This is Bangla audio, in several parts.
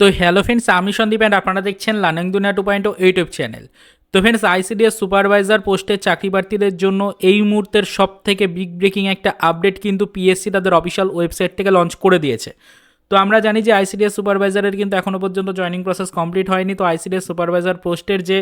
তো হ্যালো ফ্রেন্ডস আমি সন্দীপ অ্যান্ড আপনারা দেখছেন Learning Duniya two point YouTube channel তো ফ্রেন্ডস আইসিডিএস সুপারভাইজার পোস্টের চাকরি প্রার্থীদের জন্য এই মুহূর্তের সব থেকে বিগ ব্রেকিং একটা আপডেট কিন্তু পিএসসি তাদের অফিসিয়াল ওয়েবসাইট থেকে লঞ্চ করে দিয়েছে। তো আমরা জানি যে আইসিডিএস সুপারভাইজারের কিন্তু এখনও পর্যন্ত জয়নিং প্রসেস কমপ্লিট হয়নি। তো আইসিডিএস সুপারভাইজার পোস্টের যে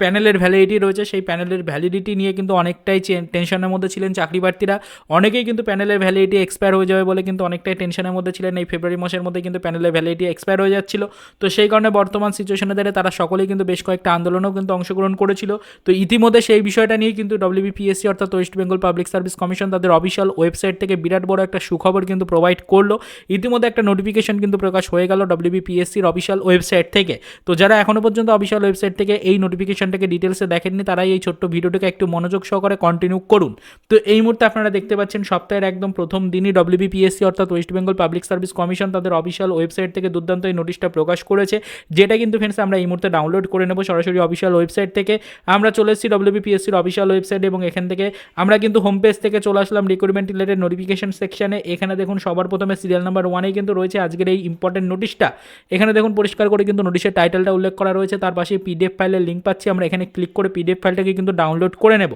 প্যানেলের ভ্যালিডিটি রয়েছে, সেই প্যানেলের ভ্যালিডিটি নিয়ে কিন্তু অনেকটাই টেনশনের মধ্যে ছিলেন চাকরি প্রার্থীরা অনেকেই কিন্তু প্যানেলের ভ্যালিডিটি এক্সপায়ার হয়ে যাবে বলে কিন্তু অনেকটাই টেনশনের মধ্যে ছিলেন। এই ফেব্রুয়ারি মাসের মধ্যে কিন্তু প্যানেলের ভ্যালিডিটি এক্সপায়ার হয়ে যাচ্ছিল। তো সেই কারণে বর্তমান সিচুয়েশনে দাঁড়িয়ে তারা সকলেই কিন্তু বেশ কয়েকটা আন্দোলনও কিন্তু অংশগ্রহণ করেছিল। তো ইতিমধ্যে সেই বিষয়টা নিয়ে কিন্তু ডব্লিউবিপিএসসি অর্থাৎ West Bengal Public Service Commission তাদের অফিসিয়াল ওয়েবসাইট থেকে বিরাট বড় একটা সুখবর কিন্তু প্রোভাইড করল। ইতিমধ্যে একটা নোটিফিকেশন কিন্তু প্রকাশ হয়ে গেল ডব্লিউবিপিএসসির অফিসিয়াল ওয়েবসাইট থেকে। তো যারা এখনও পর্যন্ত অফিসিয়াল ওয়েবসাইট থেকে এই নোটিফিকেশনটাকে ডিটেলসে দেখেননি, তারাই এই ছোট্ট ভিডিওটাকে একটু মনোযোগ সহকারে কন্টিনিউ করুন। তো এই মুহূর্তে আপনারা দেখতে পাচ্ছেন, সপ্তাহের একদম প্রথম দিনই ডব্লিউবিপিএসসি অর্থাৎ West Bengal Public Service Commission তাদের অফিসিয়াল ওয়েবসাইট থেকে দুর্দান্ত এই নোটিশটা প্রকাশ করেছে। যেটা কিন্তু ফ্রেন্ডস আমরা এই মুহূর্তে ডাউনলোড করে নেব সরাসরি অফিসিয়াল ওয়েবসাইট থেকে। আমরা চলে এসেছি ডব্লিউবিপিএসসির অফিসিয়াল ওয়েবসাইট এবং এখান থেকে আমরা কিন্তু হোম পেজ থেকে চলে আসলাম রিক্রুটমেন্ট রিলেটেড নোটিফিকেশন সেকশনে এখানে দেখুন, সবার প্রথমে সিরিয়াল নাম্বার ওয়ানেই কিন্তু রয়েছে আজকের এই ইম্পর্টেন্ট নোটিশটা এখানে দেখুন পরিষ্কার করে কিন্তু নোটিশের টাইটেলটা উল্লেখ করা রয়েছে। তার পাশে পিডিএফ ফাইলের লিঙ্ক পাচ্ছি। আমরা এখানে ক্লিক করে পিডিএফ ফাইলটাকে কিন্তু ডাউনলোড করে নেব।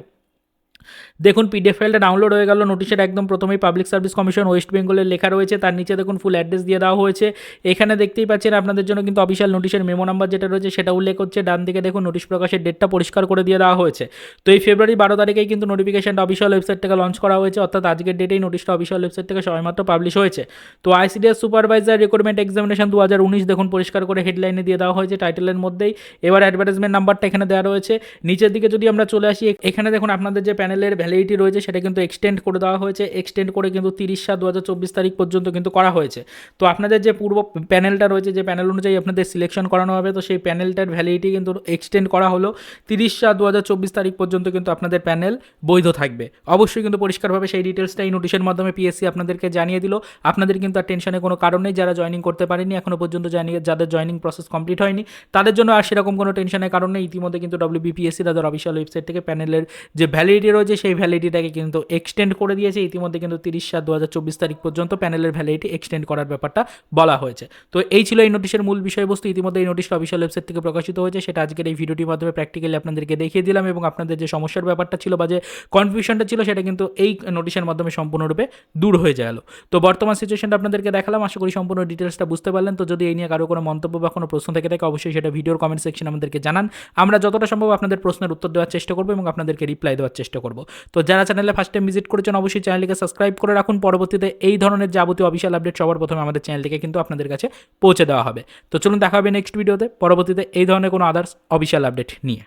দেখুন পিডিএফ ফাইলটা ডাউনলোড হয়ে গেল নোটিশের একদম প্রথমেই পাবলিক সার্ভিস কমিশন ওয়েস্ট বেঙ্গলের লেখা রয়েছে, তার নিচে দেখুন ফুল অ্যাড্রেস দিয়ে দেওয়া হয়েছে। এখানে দেখতেই পাচ্ছেন আপনাদের জন্য কিন্তু অফিসিয়াল নোটিশের মেমো নাম্বার যেটা রয়েছে, সেটা উল্লেখ হচ্ছে, ডান দিকে দেখুন নোটিশ প্রকাশের ডেটটা পরিষ্কার করে দিয়ে দেওয়া হয়েছে। তো এই ফেব্রুয়ারি বারো তারিখেই কিন্তু নোটিফিকেশনটা অফিসিয়াল ওয়েবসাইট থেকে লঞ্চ করা হয়েছে, অর্থাৎ আজকের ডেটেই নোটিশটা অফিসিয়াল ওয়েবসাইট থেকে সবেমাত্র পাবলিশ হয়েছে। তো আইসিডিএস সুপারভাইজার রিক্রুটমেন্ট এক্সামিনেশন দু হাজার উনিশ দেখুন পরিষ্কার করে হেডলাইনে দিয়ে দেওয়া হয়েছে টাইটেলের মধ্যেই। এবার অ্যাডভার্টাইজমেন্ট নাম্বারটা এখানে দেওয়া রয়েছে। নিচের দিকে যদি আমরা চলে আসি, এখানে দেখুন আপনাদের যে প্যানেলের ভ্যালিডিটি রয়েছে, সেটা কিন্তু এক্সটেন্ড করে দেওয়া হয়েছে। এক্সটেন্ড করে কিন্তু তিরিশ সাত দু তারিখ পর্যন্ত কিন্তু করা হয়েছে। তো আপনাদের যে পূর্ব প্যানেলটা রয়েছে, যে প্যানেল অনুযায়ী আপনাদের সিলেকশন করানো হবে, তো সেই প্যানেলটার ভ্যালিডিটি কিন্তু এক্সটেন্ড করা হলো। তিরিশ সাত দু তারিখ পর্যন্ত কিন্তু আপনাদের প্যানেল বৈধ থাকবে। অবশ্যই কিন্তু পরিষ্কারভাবে সেই ডিটেলসটা এই নোটিশের মাধ্যমে পিএসসি আপনাদেরকে জানিয়ে দিল। আপনাদের কিন্তু আর টেনশনে কোনো কারণ নেই, যারা জয়নিং করতে পারেনি এখনও পর্যন্ত জানিয়ে যাদের জয়নিং প্রসেস কমপ্লিট হয়নি, তাদের জন্য আর সেরকম কোনো টেনশনের কারণ নেই। ইতিমধ্যে কিন্তু ডব্লিউ ডব্লিউবিপিএসসি তাদের অফিসিয়াল ওয়েবসাইট থেকে প্যানেলের যে ভ্যালিডিটি রয়েছে সেই ভ্যালিডিটিটাকে কিন্তু এক্সটেন্ড করে দিয়েছে। ইতিমধ্যে কিন্তু তিরিশ সাত দু তারিখ পর্যন্ত প্যানেলের ভ্যালিডিটি এক্সটেন্ড করার ব্যাপারটা বলা হয়েছে। তো এই ছিল এই নোটিশের মূল বিষয়বস্তু। ইতিমধ্যে এই নোটিশটা অফিসিয়াল ওয়েবসাইট থেকে প্রকাশিত হয়েছে। সেটা আজকের এই ভিডিওটির মাধ্যমে প্র্যাকটিক্যালি আপনাদেরকে দেখিয়ে দিলাম এবং আপনাদের যে সমস্যার ব্যাপারটা ছিল বা যে কনফিউশনটা ছিল, সেটা কিন্তু এই নোটিশের মাধ্যমে সম্পূর্ণরূপে দূর হয়ে গেল তো বর্তমান সিচুয়েশনটা আপনাদেরকে দেখালাম। আশা করি সম্পূর্ণ ডিটেলসটা বুঝতে পারলেন। তো যদি এই নিয়ে কারও কোনো মন্তব্য বা কোনো প্রশ্ন থেকে থাকে, অবশ্যই সেটা ভিডিওর কমেন্ট সেকশন আমাদেরকে জানান। আমরা যতটা সম্ভব আপনাদের প্রশ্নের উত্তর দেওয়ার চেষ্টা করব এবং আপনাদেরকে রিপ্লাই দেওয়ার চেষ্টা করব। তো যারা চ্যানেলে ফার্স্ট টাইম ভিজিট করেছেন, অবশ্যই চ্যানেলটিকে সাবস্ক্রাইব করে রাখুন। পরবর্তীতে এই ধরনের যাবতীয় অফিসিয়াল আপডেট সবার প্রথমে আমাদের চ্যানেলটিকে কিন্তু আপনাদের কাছে পৌঁছে দেওয়া হবে। তো চলুন দেখা হবে নেক্সট ভিডিওতে পরবর্তীতে এই ধরনের কোনো আদার্স অফিসিয়াল আপডেট নিয়ে।